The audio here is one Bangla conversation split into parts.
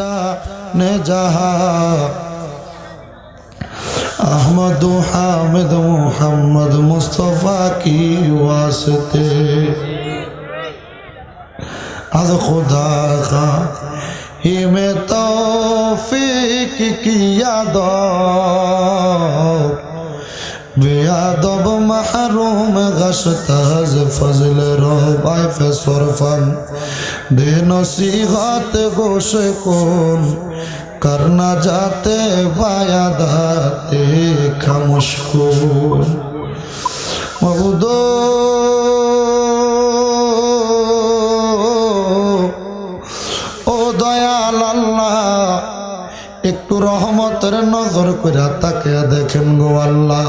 জানে যাহা احمد و حامد محمد مصطفیٰ کی واسطے از خدا کا ہی میں توفیق کیا دو বেয়াদব মাহরুম গশতাজ ফজল রবাই ফসরফন দে নসিহত গোশ কোন করনা যাতে বায়াদাতে খামোশ কোন। মহুদো ও দয়াল আল্লাহ রহমতের নজর করে তাকে দেখেন গো আল্লাহ।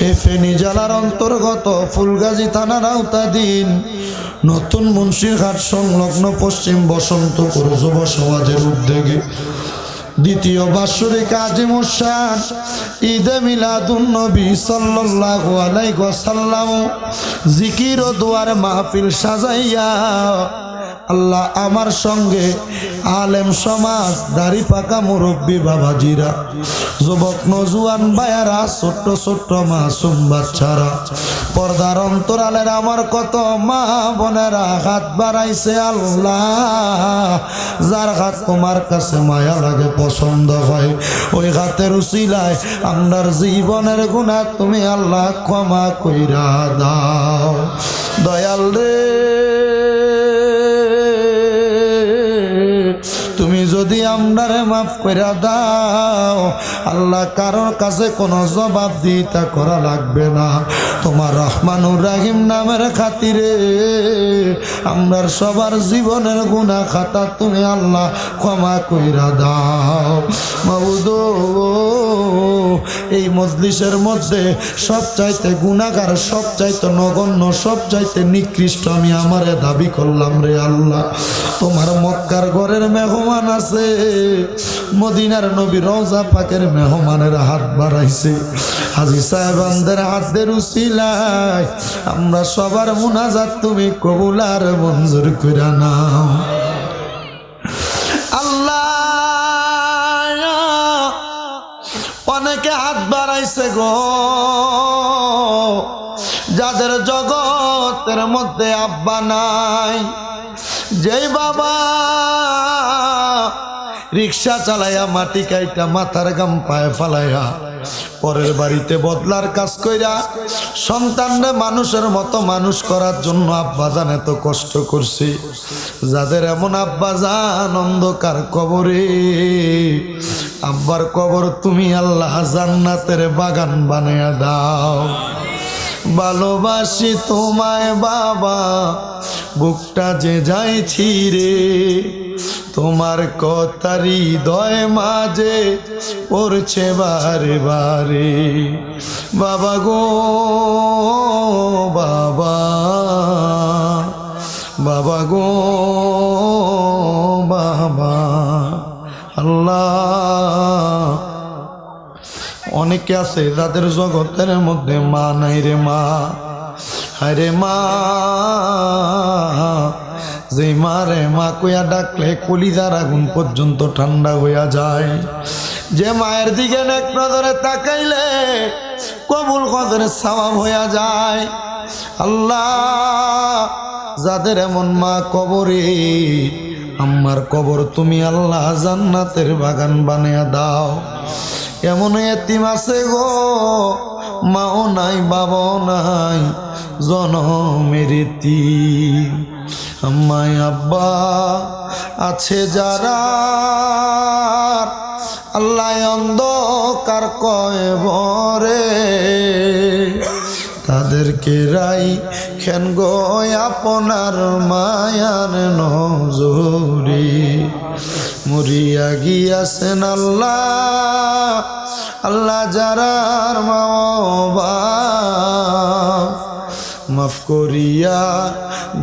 এ ফেনী জেলার অন্তর্গত ফুলগাজী থানার আওতাধীন নতুন মুন্সিরহাট সংলগ্ন পশ্চিম বসন্তপুর যুব সমাজের উদ্যোগে দ্বিতীয় বাৎসরিক আজিমুসান ঈদে মিলাদুন নবী সাল্লাল্লাহু আলাইহি ওয়াসাল্লাম জিকির ও দুয়ার মাহফিল সাজাইয়া আল্লাহ আমার সঙ্গে আলেম সমাজ, দাড়ি পাকা মুরব্বী বাবাজিরা, যুবক নজুয়ান বায়ারা ছোট্ট ছোট্ট মাসুম বাচ্চারা, পর্দার অন্তরালের আমার কত মা বোনেরা হাত বাড়াইছে আল্লাহ, যার হাত তোমার কাছে মায়া লাগে, পছন্দ হয়, ওই হাতের উচিলায় আমরার জীবনের গুণা তুমি আল্লাহ ক্ষমা কইরা দাও। দয়াল রে। আমরারে মাফ করে দাও। আল্লাহ কারোর কাছে কোনো জবাব দিতা করা লাগবে না। তোমার রহমানুর রাহিম নামের খাতিরে আমরার সবার জীবনের গুণা খাতা তুমি আল্লাহ ক্ষমা কইরা দাও। মাবুদো এই মজলিসের মধ্যে সব চাইতে গুণাগার সব চাইতে নগণ্য সব চাইতে নিকৃষ্ট আমি আমারে দাবি করলাম রে আল্লাহ। তোমার মক্কার ঘরের মেহমান আছে, মদিনার নবী রওজা পাকের মেহমানের হাত বাড়াইছে। হাজি সাহেবানদের হাতের উসিলায় আমরা সবার মুনাজাত তুমি কবুল আর মঞ্জুর করে নাও। বাড়াইছে গো। যাদের জগতের মধ্যে আব্বা নাই, যেই বাবা রিক্সা চালাইয়া মাটি কাইটা মাথার গাম পায়ে ফালাইয়া পরের বাড়িতে বদলার কাজ কইরা সন্তানরে মানুষের মতো মানুষ করার জন্য আব্বা জান এত কষ্ট করছি। যাদের এমন আব্বা জান অন্ধকার কবরে আব্বার কবর তুমি আল্লাহ জান্নাতের বাগান বানিয়ে দাও। ভালোবাসি তোমায় বাবা, বুকটা যে যাইছি রে তোমার কথার হৃদয় মাঝে পড়ছে বারে বারে। বাবা গো, বাবা বাবা গো। অনেকে আছে যাদের জগতের মধ্যে মা নাই রে মা। আরে মা। যে মা রে মা কইয়া ডাকলে কলিজার আগুন পর্যন্ত ঠান্ডা হইয়া যায়। যে মায়ের দিকে এক নজরে তাকাইলে কবুল কদরে সওয়াব হইয়া যায়। আল্লাহ, যাদের এমন মা কবরে আমার কবর তুমি আল্লাহ জান্নাতের বাগান বানিয়ে দাও। এমন এতিম আছে গো, মাও নাই, বাবাও নাই, জনমের এতিম। আম্মাই, আব্বা আছে যারা, আল্লাহ অন্ধকার কয় বরে। তাদেরকে রাই খেন গো আপনার মায়ার নজরে। মরিয়া গিয়াছেন আল্লাহ আল্লাহ যারার মা মাফ করিয়া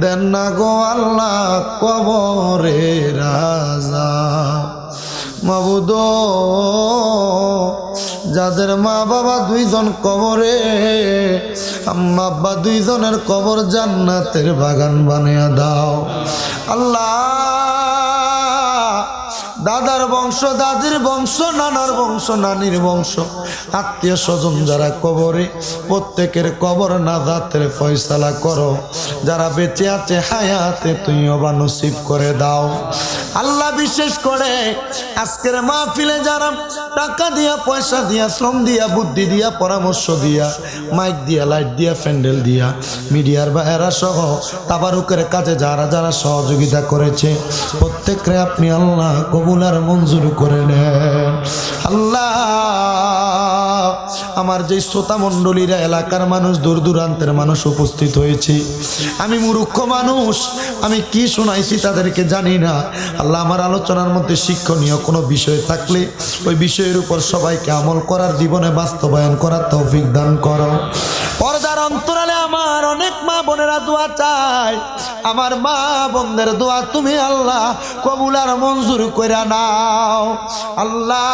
দেন না গো আল্লাহ কবরে রাজা। মাবুদ যাদের মা বাবা দুইজন কবরে আম্মা আব্বা দুইজনের কবর জান্নাতের বাগান বানিয়ে দাও। আল্লাহ দাদার বংশ, দাদির বংশ, নানার বংশ, নানির বংশ। আত্মীয় স্বজন যারা কবরে, প্রত্যেকের কবর নাজাতের ফয়সালা করো। যারা বেঁচে আছে হায়াতে তুই অবা নসিব করে দাও। আল্লাহ বিশেষ করে আজকের মাহফিলে যারা টাকা দিয়া, পয়সা দিয়া, শ্রম দিয়া, বুদ্ধি দিয়া, পরামর্শ দিয়া, মাইক দিয়া, লাইট দিয়া, প্যান্ডেল দিয়া, মিডিয়ার বাইরা সহ তাবারুকের কাজে যারা যারা সহযোগিতা করেছে প্রত্যেককে আপনি আল্লাহ কবুল আর মঞ্জুর করে নেন। আল্লাহ, আমার যে শ্রোতা মণ্ডলীরা, এলাকার মানুষ, দূর দূরান্তের মানুষ উপস্থিত হয়েছে। আমি মূর্খ মানুষ, আমি কি শোনাইছি তাদেরকে জানি না। আল্লাহ, আমার আলোচনার মধ্যে শিক্ষণীয় কোনো বিষয় থাকলে ওই বিষয়ের উপর সবাইকে আমল করার জীবনে বাস্তবায়ন করার তৌফিক দান করো। অন্তরালে আমার অনেক মা বোনেরা দোয়া চায়। আমার মা বোনদের দোয়া তুমি আল্লাহ কবুলার মঞ্জুর করে নাও। আল্লাহ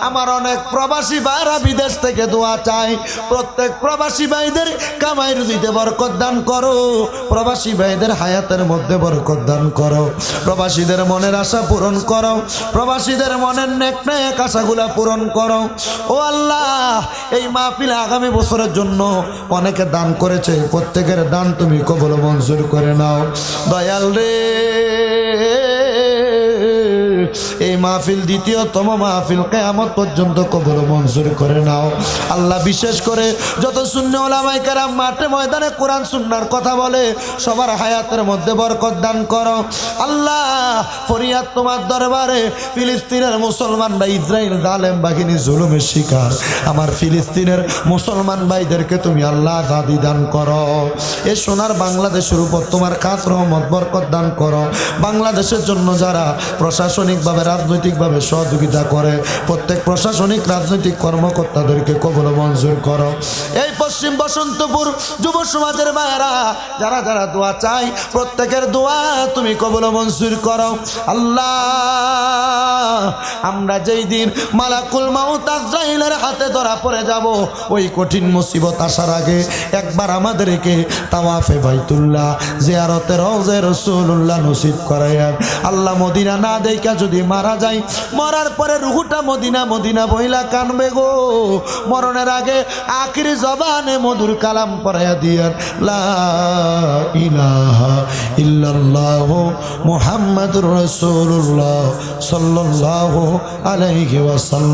আমার অনেক প্রবাসী ভাইরা বিদেশ থেকে দোয়া চাই প্রত্যেক প্রবাসী ভাইদের কামাই রুজিতে বরকত দান করো। প্রবাসী ভাইদের হায়াতের মধ্যে বরকত দান করো। প্রবাসীদের মনের আশা পূরণ করো। প্রবাসীদের মনের নেক নেক আশাগুলা পূরণ করো। ও আল্লাহ, এই মাহফিল আগামী বছরের জন্য অনেকে দান করেছে। প্রত্যেকের দান তুমি কবল মঞ্জুর করে নাও। দয়াল রে। এই মাহফিল দ্বিতীয়তম মাহফিল কেয়ামত পর্যন্ত কবর মঞ্জুর করে নাও। আল্লাহ বিশেষ করে যত শূন্য ওলামাই কারাম মাঠে ময়দানে কোরআন, সুন্নার কথা বলে, সবার হায়াতের মধ্যে বরকত দান করো। আল্লাহ ফরিয়াদ তোমার দরবারে, ফিলিস্তিনের মুসলমানরা ইসরায়েল জালেম বাহিনী জুলুমের শিকার। আমার ফিলিস্তিনের মুসলমান ভাইদেরকে তুমি আল্লাহ আজাদি দান করো। এ সোনার বাংলাদেশের উপর তোমার খাস রহমত, বরকত দান করো। বাংলাদেশের জন্য যারা প্রশাসনিকভাবে রাজনৈতিকভাবে সহযোগিতা করে। প্রত্যেক প্রশাসনিক রাজনৈতিক কর্মকর্তাদেরকে কবল মঞ্জুর করো। এই পশ্চিম বসন্তপুর যুব সমাজের মায়েরা, যারা যারা দোয়া চাই প্রত্যেকের দোয়া তুমি কবল মঞ্জুর করো। আল্লাহ, আমরা যেই দিন মালাকুল মাউত আজরাইলের হাতে ধরা পড়ে যাব। ওই কঠিন মুসিবত আসার আগে একবার আমাদেরকে তাওয়াফে বাইতুল্লাহ জিয়ারতে রওজে রসুল্লাহ নসিব করাইয়ার আল্লাহ মদিনা না দেখা যদি মারা যায়, মরার পরে রুহুটা মদিনা মদিনা বইলা কানবে গো। মরণের আগে আখির জবানে মধুর কালাম পড়াইয়া দিয়ার লা ইলাহা ইল্লাল্লাহ মুহাম্মাদুর রাসূলুল্লাহ সাল্লাল্লাহু আলাইহি ওয়াসাল্লাম।